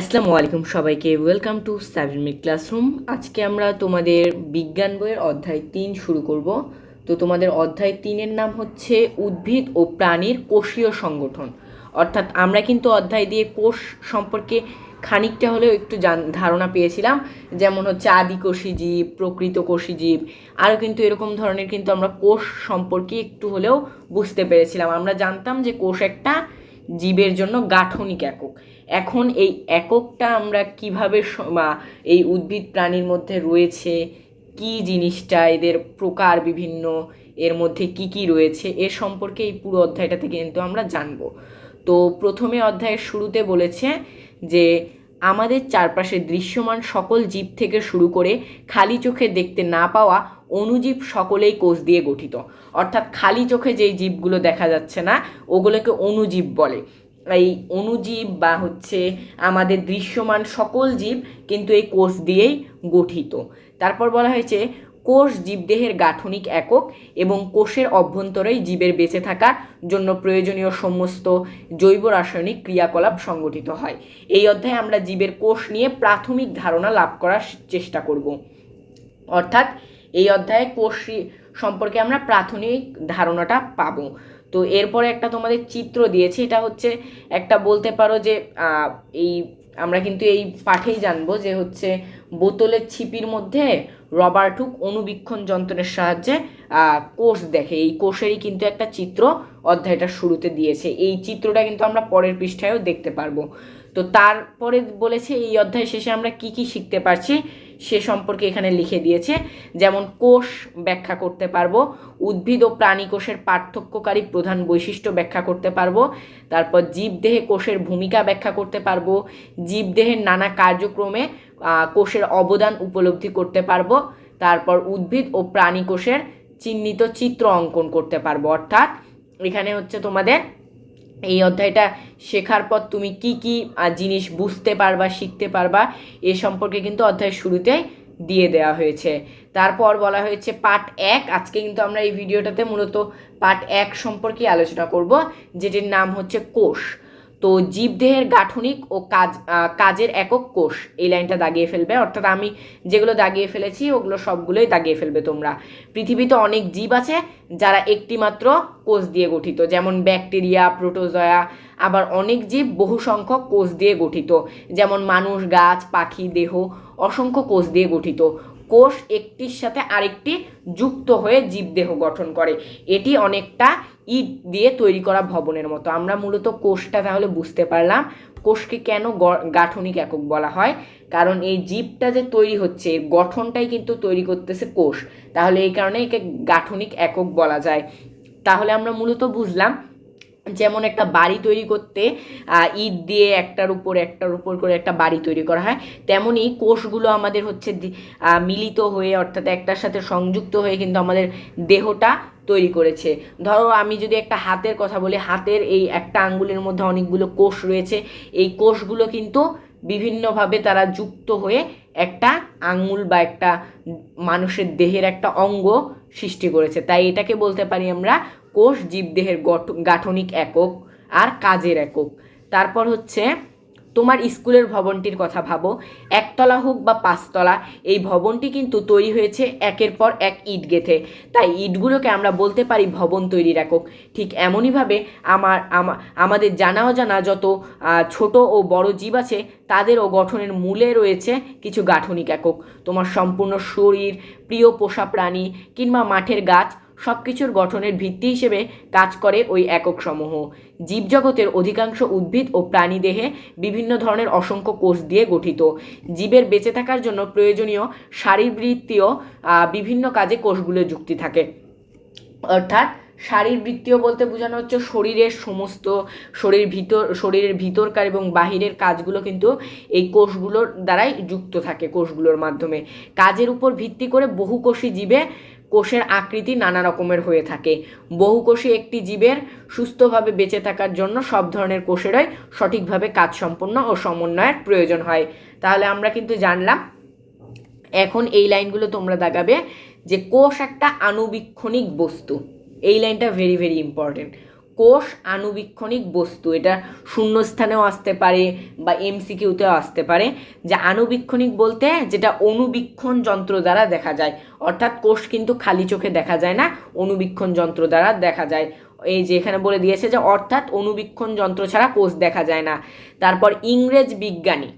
আসসালামু আলাইকুম সবাইকে। ওয়েলকাম টু সাবিমিক ক্লাসরুম আজকে আমরা তোমাদের বিজ্ঞান বইয়ের অধ্যায় তিন শুরু করব। তো তোমাদের অধ্যায় তিনের নাম হচ্ছে উদ্ভিদ ও প্রাণীর কোষীয় সংগঠন। অর্থাৎ আমরা কিন্তু অধ্যায় দিয়ে কোষ সম্পর্কে খানিকটা হলেও একটু জান ধারণা পেয়েছিলাম। যেমন হচ্ছে আদিকোষী জীব, প্রকৃত কোষী জীব, আরও কিন্তু এরকম ধরনের কিন্তু আমরা কোষ সম্পর্কে একটু হলেও বুঝতে পেরেছিলাম। আমরা জানতাম যে কোষ একটা জীবের জন্য গাঠনিক একক। এখন এই এককটা আমরা কীভাবে বা এই উদ্ভিদ প্রাণীর মধ্যে রয়েছে, কি জিনিসটা, এদের প্রকার বিভিন্ন, এর মধ্যে কি কি রয়েছে, এ সম্পর্কে এই পুরো অধ্যায়টা থেকে কিন্তু আমরা জানব। তো প্রথমে অধ্যায়ের শুরুতে বলেছে যে, আমাদের চারপাশে দৃশ্যমান সকল জীব থেকে শুরু করে খালি চোখে দেখতে না পাওয়া অণুজীব সকলেই কোষ দিয়ে গঠিত। অর্থাৎ খালি চোখে যেই জীবগুলো দেখা যাচ্ছে না, ওগুলোকে অণুজীব বলে। এই অণুজীব বা হচ্ছে আমাদের দৃশ্যমান সকল জীব কিন্তু এই কোষ দিয়েই গঠিত। তারপর বলা হয়েছে, কোষ জীবদেহের গাঠনিক একক এবং কোষের অভ্যন্তরেই জীবের বেঁচে থাকার জন্য প্রয়োজনীয় সমস্ত জৈব রাসায়নিক ক্রিয়াকলাপ সংগঠিত হয়। এই অধ্যায়ে আমরা জীবের কোষ নিয়ে প্রাথমিক ধারণা লাভ করার চেষ্টা করব। অর্থাৎ এই অধ্যায়ে কোষ সম্পর্কে আমরা প্রাথমিক ধারণাটা পাবো। তো এরপরে একটা তোমাদের চিত্র দিয়েছি, এটা হচ্ছে একটা বলতে পারো যে এই আমরা কিন্তু এই পাঠেই জানব যে হচ্ছে বোতলের ছিপির মধ্যে রবার ঠুক অনুবীক্ষণ যন্ত্রের সাহায্যে কোষ দেখে। এই কোষেরই কিন্তু একটা চিত্র অধ্যায়টা শুরুতে দিয়েছে। এই চিত্রটা কিন্তু আমরা পরের পৃষ্ঠায়ও দেখতে পারব। তো তারপরে বলেছে এই অধ্যায় শেষে আমরা কি কি শিখতে পারছি? সে সম্পর্কে এখানে লিখে দিয়েছে, যেমন কোষ ব্যাখ্যা করতে পারব, উদ্ভিদ ও প্রাণী কোষের পার্থক্যকারী প্রধান বৈশিষ্ট্য ব্যাখ্যা করতে পারব, তারপর জীবদেহে কোষের ভূমিকা ব্যাখ্যা করতে পারব, জীবদেহের নানা কার্যক্রমে কোষের অবদান উপলব্ধি করতে পারব, তারপর উদ্ভিদ ও প্রাণী কোষের চিহ্নিত চিত্র অঙ্কন করতে পারব। অর্থাৎ এখানে হচ্ছে তোমাদের এই অধ্যায়টা শেখার পর তুমি কি কি জিনিস বুঝতে পারবা, শিখতে পারবা, এ সম্পর্কে কিন্তু অধ্যায় শুরুতে দিয়ে দেওয়া হয়েছে। তারপর বলা হয়েছে পার্ট এক। আজকে কিন্তু আমরা এই ভিডিওটাতে মূলত পার্ট এক সম্পর্কে আলোচনা করব, যেটির নাম হচ্ছে কোষ। তো জীবদেহের গাঠনিক ও কাজ কাজের একক কোষ এই লাইনটা দাগিয়ে ফেলবে। অর্থাৎ আমি যেগুলো দাগিয়ে ফেলেছি, ওগুলো সবগুলোই দাগিয়ে ফেলবে তোমরা। পৃথিবীতে অনেক জীব আছে যারা একটি মাত্র কোষ দিয়ে গঠিত, যেমন ব্যাকটেরিয়া, প্রোটোজয়া। আবার অনেক জীব বহু সংখ্যক কোষ দিয়ে গঠিত, যেমন মানুষ, গাছ, পাখি, দেহ অসংখ্য কোষ দিয়ে গঠিত। কোষ একটির সাথে আরেকটি যুক্ত হয়ে জীবদেহ গঠন করে। এটি অনেকটা ইট দিয়ে তৈরি করা ভবনের মতো। আমরা মূলত কোষটা তাহলে বুঝতে পারলাম কোষকে কেন গাঠনিক একক বলা হয়। কারণ এই জীবটা যে তৈরি হচ্ছে, এর গঠনটাই কিন্তু তৈরি করতেছে কোষ। তাহলে এই কারণে একে গাঠনিক একক বলা যায়। তাহলে আমরা মূলত বুঝলাম যেমন একটা বাড়ি তৈরি করতে ইট দিয়ে একটার উপর একটার উপর করে একটা বাড়ি তৈরি করা হয়। তেমনই কোষগুলো আমাদের হচ্ছে মিলিত হয়ে অর্থাৎ একটার সাথে সংযুক্ত হয়ে কিন্তু আমাদের দেহটা তৈরি করেছে। ধরো আমি যদি একটা হাতের কথা বলি, হাতের এই একটা আঙ্গুলের মধ্যে অনেকগুলো কোষ রয়েছে। এই কোষগুলো কিন্তু বিভিন্নভাবে তারা যুক্ত হয়ে একটা আঙ্গুল বা একটা মানুষের দেহের একটা অঙ্গ সৃষ্টি করেছে। তাই এটাকে বলতে পারি আমরা কোষ জীবদেহের গঠ- গাঠনিক একক আর কাজের একক। তারপর হচ্ছে, তোমার স্কুলের ভবনটির কথা ভাবো। একতলা হোক বা পাঁচতলা, এই ভবনটি কিন্তু তৈরি হয়েছে একের পর এক ইট গেথে। তাই ইটগুলোকে আমরা বলতে পারি ভবন তৈরির একক। ঠিক এমনইভাবে আমার আমা- আমাদের জানা অজানা যত ছোট ও বড় জীব আছে, তাদেরও গঠনের মূলে রয়েছে কিছু গাঠনিক একক। তোমার সম্পূর্ণ শরীর, প্রিয় পোষা প্রাণী কিংবা মাঠের গাছ সব কিছুর গঠনের ভিত্তি হিসেবে কাজ করে ওই একক সমূহ জীবজগতের অধিকাংশ উদ্ভিদ ও প্রাণী দেহে বিভিন্ন ধরনের অসংখ্য কোষ দিয়ে গঠিত। জীবের বেঁচে থাকার জন্য প্রয়োজনীয় শারীরবৃত্তীয় বিভিন্ন কাজে কোষগুলো যুক্তি থাকে। অর্থাৎ শারীরবৃত্তীয় বলতে বোঝানো হচ্ছে শরীরের সমস্ত, শরীর ভিতর, শরীরের ভিতরকার এবং বাহিরের কাজগুলো কিন্তু এই কোষগুলোর দ্বারাই যুক্ত থাকে কোষগুলোর মাধ্যমে। কাজের উপর ভিত্তি করে বহুকোষী জীবে কোষের আকৃতি নানা রকমের হয়ে থাকে। বহু কোষে একটি জীবের সুস্থভাবে বেঁচে থাকার জন্য সব ধরনের কোষেরই সঠিকভাবে কাজ সম্পন্ন ও সমন্বয়ের প্রয়োজন হয়। তাহলে আমরা কিন্তু জানলাম, এখন এই লাইনগুলো তোমরা দাগাবে যে কোষ একটা আনুবীক্ষণিক বস্তু। এই লাইনটা ভেরি ভেরি ইম্পর্টেন্ট কোষ আণুবীক্ষণিক বস্তু। এটা শূন্যস্থানেও আসতে পারে বা এমসিকিউতেও আসতে পারে। যে আণুবীক্ষণিক বলতে যেটা অনুবীক্ষণ যন্ত্র দ্বারা দেখা যায়। অর্থাৎ কোষ কিন্তু খালি চোখে দেখা যায় না, অনুবীক্ষণ যন্ত্র দ্বারা দেখা যায়। এই যে এখানে বলে দিয়েছে যে অর্থাৎ অনুবীক্ষণ যন্ত্র ছাড়া কোষ দেখা যায় না। তারপর ইংরেজ বিজ্ঞানী।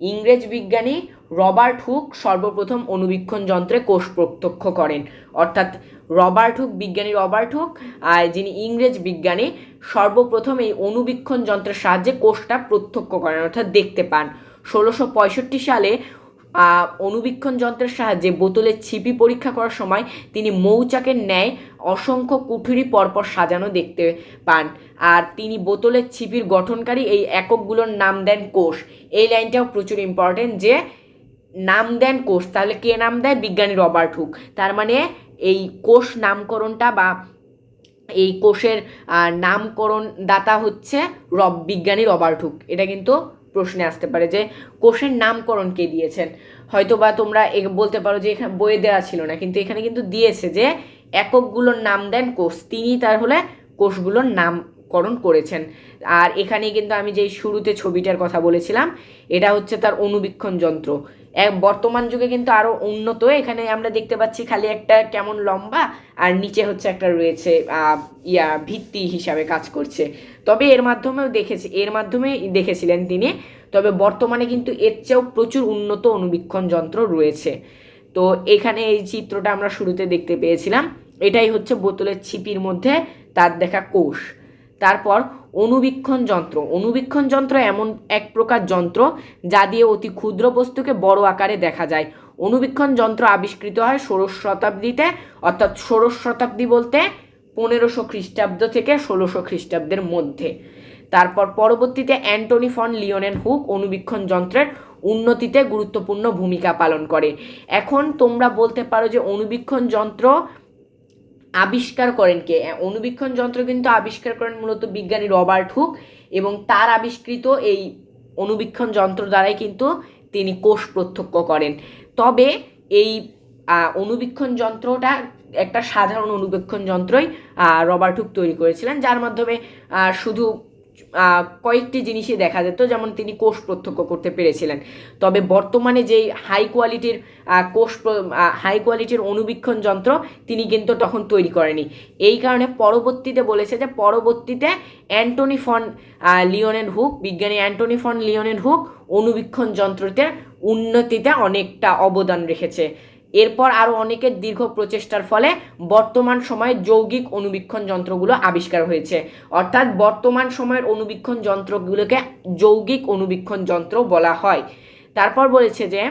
ইংরেজ বিজ্ঞানী রবার্ট হুক সর্বপ্রথম অনুবীক্ষণ যন্ত্রে কোষ প্রত্যক্ষ করেন। অর্থাৎ রবার্ট হুক বিজ্ঞানী রবার্ট হুক যিনি ইংরেজ বিজ্ঞানী, সর্বপ্রথম এই অনুবীক্ষণ যন্ত্রের সাহায্যে কোষটা প্রত্যক্ষ করেন, অর্থাৎ দেখতে পান। ষোলোশো পঁয়ষট্টি সালে অনুবীক্ষণ যন্ত্রের সাহায্যে বোতলের ছিপি পরীক্ষা করার সময় তিনি মৌচাকের ন্যায় অসংখ্য কুঠুরি পরপর সাজানো দেখতে পান। আর তিনি বোতলের ছিপির গঠনকারী এই এককগুলোর নাম দেন কোষ। এই লাইনটাও প্রচুর ইম্পর্টেন্ট যে নাম দেন কোষ, তাহলে কে নাম দেয়? বিজ্ঞানী রবার্ট হুক। তার মানে এই কোষ নামকরণটা বা এই কোষের নামকরণ দাতা হচ্ছে রব, বিজ্ঞানী রবার্ট হুক। এটা কিন্তু প্রশ্নে আসতে পারে যে কোষের নামকরণ কে দিয়েছেন? হয়তো বা তোমরা বলতে পারো যে এখানে বইয়ে দেওয়া ছিল না, কিন্তু এখানে কিন্তু দিয়েছে যে এককগুলোর নাম দেন কোষ, তিনি তার হলে কোষগুলোর নামকরণ করেছেন। আর এখানে কিন্তু আমি যেই শুরুতে ছবিটার কথা বলেছিলাম, এটা হচ্ছে তার অনুবীক্ষণ যন্ত্র। বর্তমান যুগে কিন্তু আরও উন্নত। এখানে আমরা দেখতে পাচ্ছি খালি একটা কেমন লম্বা, আর নিচে হচ্ছে একটা রয়েছে ইয়া, ভিত্তি হিসাবে কাজ করছে। তবে এর মাধ্যমেও দেখেছি, এর মাধ্যমে দেখেছিলেন তিনি। তবে বর্তমানে কিন্তু এর চেয়েও প্রচুর উন্নত অনুবীক্ষণ যন্ত্র রয়েছে। তো এখানে এই চিত্রটা আমরা শুরুতে দেখতে পেয়েছিলাম। এটাই হচ্ছে বোতলের ছিপির মধ্যে তার দেখা কোষ। তারপর অনুবীক্ষণ যন্ত্র। অনুবীক্ষণ যন্ত্র এমন এক প্রকার যন্ত্র যা দিয়ে অতি ক্ষুদ্র বস্তুকে বড় আকারে দেখা যায়। অনুবীক্ষণ যন্ত্র আবিষ্কৃত হয় ষোড়শ শতাব্দীতে, অর্থাৎ ষোড়শ শতাব্দী বলতে পনেরোশো খ্রিস্টাব্দ থেকে ষোলোশো খ্রিস্টাব্দের মধ্যে। তারপর পরবর্তীতে অ্যান্টনি ফন লিওনেন হুক অনুবীক্ষণ যন্ত্রের উন্নতিতে গুরুত্বপূর্ণ ভূমিকা পালন করে। এখন তোমরা বলতে পারো যে অনুবীক্ষণ যন্ত্র আবিষ্কার করেন কে? অনুবীক্ষণ যন্ত্র কিন্তু আবিষ্কার করেন মূলত বিজ্ঞানী রবার্ট হুক এবং তার আবিষ্কৃত এই অনুবীক্ষণ যন্ত্র দ্বারাই কিন্তু তিনি কোষ প্রত্যক্ষ করেন। তবে এই অনুবীক্ষণ যন্ত্রটা একটা সাধারণ অনুবীক্ষণ যন্ত্রই রবার্ট হুক তৈরি করেছিলেন, যার মাধ্যমে শুধু কয়েকটি জিনিসই দেখা যেত, যেমন তিনি কোষ প্রত্যক্ষ করতে পেরেছিলেন। তবে বর্তমানে যেই হাই কোয়ালিটির কোষ হাই কোয়ালিটির অনুবীক্ষণ যন্ত্র তিনি কিন্তু তখন তৈরি করেনি। এই কারণে পরবর্তীতে বলেছে যে, পরবর্তীতে অ্যান্টনি ফন লিওনেন হুক, বিজ্ঞানী অ্যান্টনি ফন লিওনেন হুক অনুবীক্ষণ যন্ত্রতে উন্নতিতে অনেকটা অবদান রেখেছে। এরপর আরও অনেকের দীর্ঘ প্রচেষ্টার ফলে বর্তমান সময়ে যৌগিক অনুবীক্ষণ যন্ত্রগুলো আবিষ্কার হয়েছে। অর্থাৎ বর্তমান সময়ের অনুবীক্ষণ যন্ত্রগুলোকে যৌগিক অনুবীক্ষণ যন্ত্র বলা হয়। তারপর বলেছে যে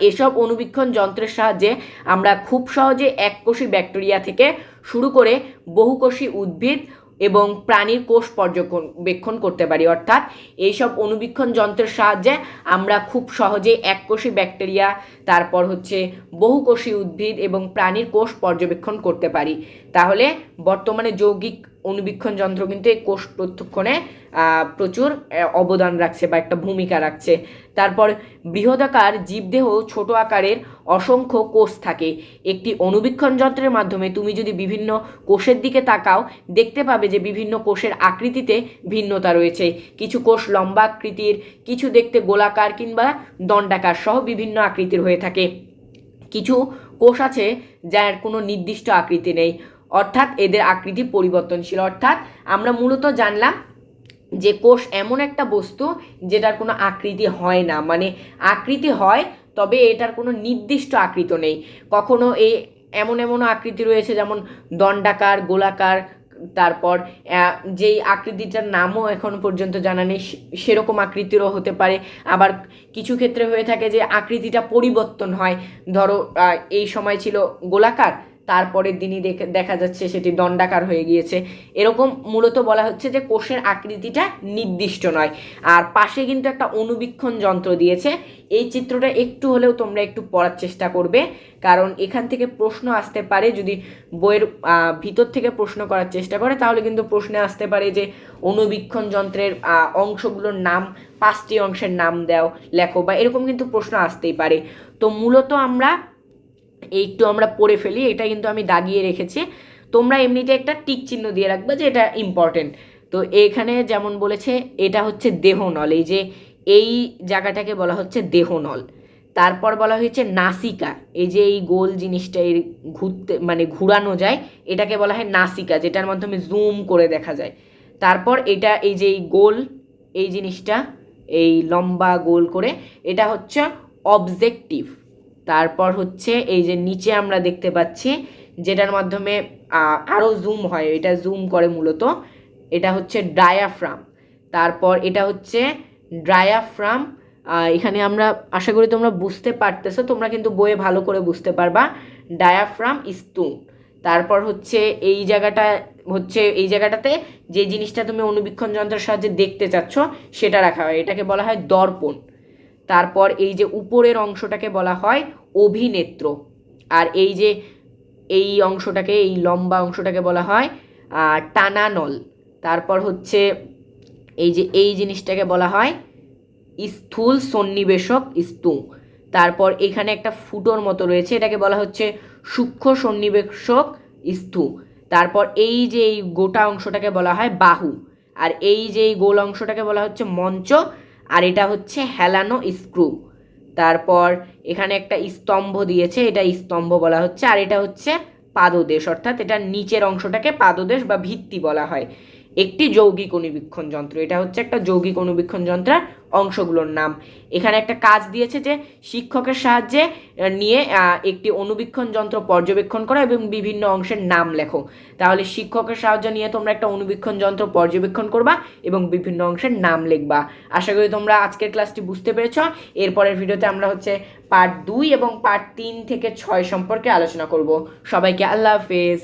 এসব অনুবীক্ষণ যন্ত্রের সাহায্যে আমরা খুব সহজে এককোষী ব্যাকটেরিয়া থেকে শুরু করে বহুকোষী উদ্ভিদ এবং প্রাণীর কোষ পর্যবেক্ষণ করতে পারি। অর্থাৎ এইসব অনুবীক্ষণ যন্ত্রের সাহায্যে আমরা খুব সহজে এককোষী ব্যাকটেরিয়া, তারপর হচ্ছে বহুকোষী উদ্ভিদ এবং প্রাণীর কোষ পর্যবেক্ষণ করতে পারি। তাহলে বর্তমানে যৌগিক অনুবীক্ষণ যন্ত্র কিন্তু এই কোষ প্রত্যক্ষণে প্রচুর অবদান রাখছে বা একটা ভূমিকা রাখছে। তারপর বৃহদাকার জীবদেহ ছোট আকারের অসংখ্য কোষ থাকে। একটি অনুবীক্ষণ যন্ত্রের মাধ্যমে তুমি যদি বিভিন্ন কোষের দিকে তাকাও, দেখতে পাবে যে বিভিন্ন কোষের আকৃতিতে ভিন্নতা রয়েছে। কিছু কোষ লম্বা আকৃতির, কিছু দেখতে গোলাকার কিংবা দণ্ডাকার সহ বিভিন্ন আকৃতির হয়ে থাকে। কিছু কোষ আছে যার কোনো নির্দিষ্ট আকৃতি নেই। অর্থাৎ এদের আকৃতি পরিবর্তনশীল। অর্থাৎ আমরা মূলত জানলাম যে কোষ এমন একটা বস্তু যেটার কোনো আকৃতি হয় না। মানে আকৃতি হয়, তবে এটার কোনো নির্দিষ্ট আকৃতি নেই। কখনো এই এমন এমন আকৃতি রয়েছে যেমন দণ্ডাকার, গোলাকার, তারপর যেই আকৃতিটার নামও এখনও পর্যন্ত জানা নেই সেরকম আকৃতিরও হতে পারে। আবার কিছু ক্ষেত্রে হয়ে থাকে যে আকৃতিটা পরিবর্তন হয়। ধরো এই সময় ছিল গোলাকার তারপরের দিনই দেখে যাচ্ছে সেটি দণ্ডাকার হয়ে গিয়েছে। এরকম মূলত বলা হচ্ছে যে কোষের আকৃতিটা নির্দিষ্ট নয়। আর পাশে কিন্তু একটা অনুবীক্ষণ যন্ত্র দিয়েছে। এই চিত্রটা একটু হলেও তোমরা একটু পড়ার চেষ্টা করবে। কারণ এখান থেকে প্রশ্ন আসতে পারে যদি বইয়ের ভিতর থেকে প্রশ্ন করার চেষ্টা করে, তাহলে কিন্তু প্রশ্নে আসতে পারে যে অনুবীক্ষণ যন্ত্রের অংশগুলোর নাম, পাঁচটি অংশের নাম দাও, লেখো, বা এরকম কিন্তু প্রশ্ন আসতেই পারে। তো মূলত আমরা একটু আমরা পড়ে ফেলি, এটা কিন্তু আমি দাগিয়ে রেখেছি। তোমরা এমনিতে একটা টিক চিহ্ন দিয়ে রাখবে যে এটা ইম্পর্টেন্ট তো এখানে যেমন বলেছে, এটা হচ্ছে দেহনল, এই যে এই জায়গাটাকে বলা হচ্ছে দেহনল। তারপর বলা হয়েছে নাসিকা, এই যে এই গোল জিনিসটা এর ঘুরতে মানে ঘুরানো যায়, এটাকে বলা হয় নাসিকা, যেটার মাধ্যমে জুম করে দেখা যায়। তারপর এটা, এই যে এই গোল, এই জিনিসটা, এই লম্বা গোল করে, এটা হচ্ছে অবজেক্টিভ তারপর হচ্ছে এই যে নিচে আমরা দেখতে পাচ্ছি, যেটার মাধ্যমে আরও জুম হয়, এটা জুম করে মূলত, এটা হচ্ছে ডায়াফ্রাম তারপর এটা হচ্ছে ড্রায়াফ্রাম এখানে আমরা, আশা করি তোমরা বুঝতে পারতেছো, তোমরা কিন্তু বইয়ে ভালো করে বুঝতে পারবা ডায়াফ্রাম স্তুন তারপর হচ্ছে এই জায়গাটা, হচ্ছে এই জায়গাটাতে যে জিনিসটা তুমি অনুবীক্ষণ যন্ত্রের সাহায্যে দেখতে চাচ্ছ, সেটা রাখা হয়, এটাকে বলা হয় দর্পণ। তারপর এই যে উপরের অংশটাকে বলা হয় অভিনেত্র। আর এই যে এই অংশটাকে, এই লম্বা অংশটাকে বলা হয় টানানল। তারপর হচ্ছে এই যে এই জিনিসটাকে বলা হয় স্থূল সন্নিবেশক স্তু তারপর এখানে একটা ফুটোর মতো রয়েছে, এটাকে বলা হচ্ছে সূক্ষ্ম সন্নিবেশক স্থু তারপর এই যে এই গোটা অংশটাকে বলা হয় বাহু। আর এই যে এই গোল অংশটাকে বলা হচ্ছে মঞ্চ আর এটা হচ্ছে হেলানো স্ক্রু। তারপর এখানে একটা স্তম্ভ দিয়েছে, এটা স্তম্ভ বলা হচ্ছে। আর এটা হচ্ছে পাদদেশ, অর্থাৎ এটার নিচের অংশটাকে পাদদেশ বা ভিত্তি বলা হয়। একটি যৌগিক অনুবীক্ষণ যন্ত্র। এটা হচ্ছে একটা যৌগিক অনুবীক্ষণ যন্ত্রের অংশগুলোর নাম। এখানে একটা কাজ দিয়েছে যে শিক্ষকের সাহায্যে নিয়ে একটি অনুবীক্ষণ যন্ত্র পর্যবেক্ষণ করো এবং বিভিন্ন অংশের নাম লেখো। তাহলে শিক্ষকের সাহায্য নিয়ে তোমরা একটা অনুবীক্ষণ যন্ত্র পর্যবেক্ষণ করবা এবং বিভিন্ন অংশের নাম লিখবা। আশা করি তোমরা আজকের ক্লাসটি বুঝতে পেরেছ। এরপরের ভিডিওতে আমরা হচ্ছে পার্ট দুই এবং পার্ট তিন থেকে ছয় সম্পর্কে আলোচনা করব। সবাইকে আল্লাহ হাফেজ।